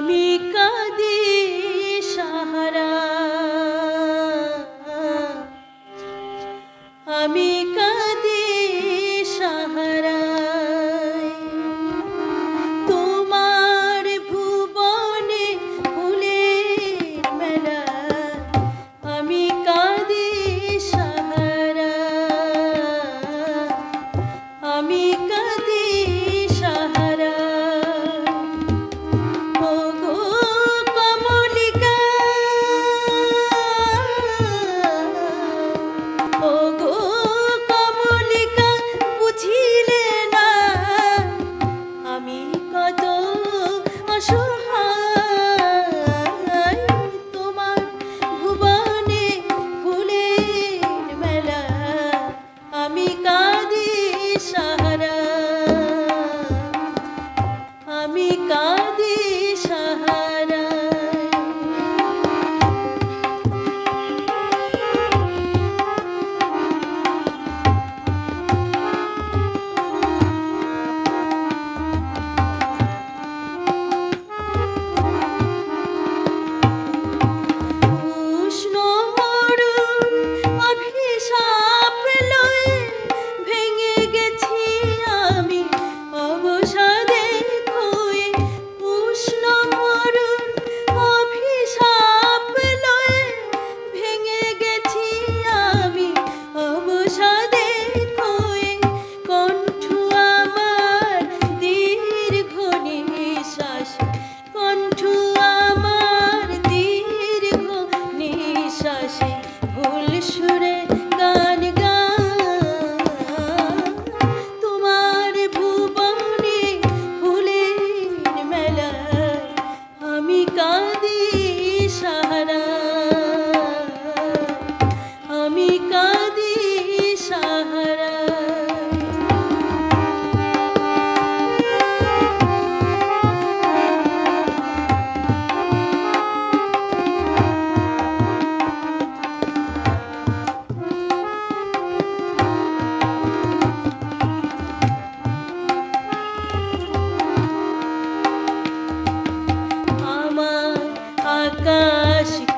আমি কাঁদি সাহারা। আমি 说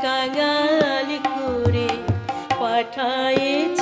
কাঙাল করে পাঠায়েছে